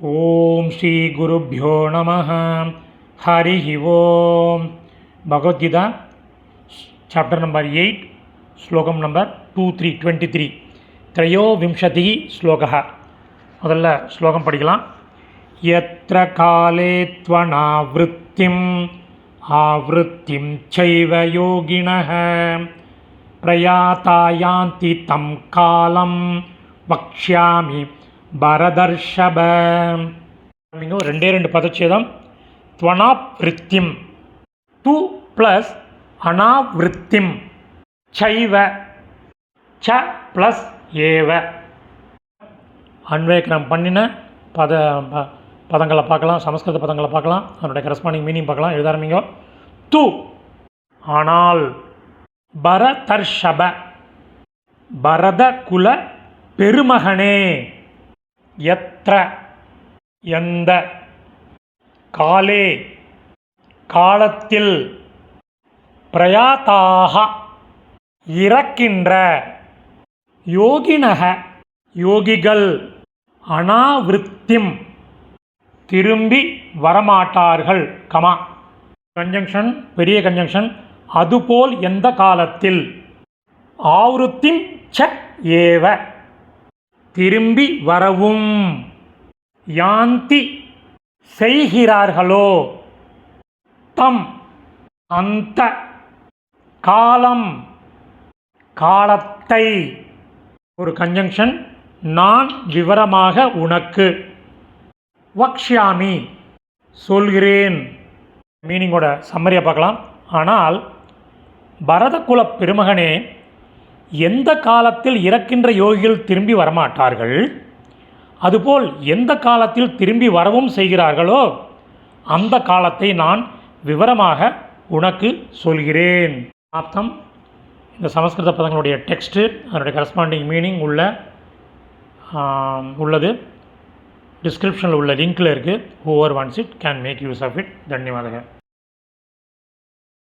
ஓம் ஸ்ரீ குருப்பியோ நம ஹரி ஓம் Bhagavad Gita chapter number eight ஸ்லோகம் number two three twenty three த்ரையோ விம்சதி ஸ்லோகா முதல்ல ஸ்லோகம் படிக்கலாம். எத்த காலே த்வனாவிருத்திம் ஆவிருத்திம் செய்வ யோகிண பிரயாதாயாந்தி தம் காலம் வக்ஷாமி பரதர்ஷப. இன்னும் ரெண்டே ரெண்டு பதச்சேதம். துவனாவிருத்திம் டூ ப்ளஸ் அனாவிருத்திம். சைவ. ச ப்ளஸ் ஏவ. அன்வேக்கரம் பண்ணின பத ப- பதங்களை பார்க்கலாம் சமஸ்கிருத பதங்களை பார்க்கலாம் அதனுடைய கரஸ்பாண்டிங் மீனிங் பார்க்கலாம் எழுத ஆரம்பிங்க. து. ஆனால் பரதர்ஷப. பரத குல பெருமகனே. எத்த எந்த காலே காலத்தில் பிரயாத்தாக இறக்கின்ற யோகினக யோகிகள் அனாவிருத்திம் திரும்பி வரமாட்டார்கள் கமா. கன்ஜங்ஷன் பெரிய கன்ஜங்ஷன் அதுபோல் எந்த காலத்தில்? ஆவருத்திம் ச ஏவ. திரும்பி வரவும். யாந்தி செய்கிறார்களோ? தம் அந்த காலம் காலத்தை. ஒரு கன்ஜங்ஷன் நான் விவரமாக உனக்கு வக்ஷாமி சொல்கிறேன். மீனிங்கோட சம்மரியை பார்க்கலாம். ஆனால் பரதகுல பெருமகனே எந்த காலத்தில் இறக்கின்ற யோகிகள் திரும்பி வரமாட்டார்கள்? அதுபோல் எந்த காலத்தில் திரும்பி வரவும் செய்கிறார்களோ அந்த காலத்தை நான் விவரமாக உனக்கு சொல்கிறேன். அர்த்தம் இந்த சமஸ்கிருத பதங்களுடைய டெக்ஸ்ட்டு அதனுடைய கரஸ்பாண்டிங் மீனிங் உள்ள உள்ளது. டிஸ்கிரிப்ஷனில் உள்ள லிங்க்கில் இருக்குது over once it can make use of it தன்யவாதக.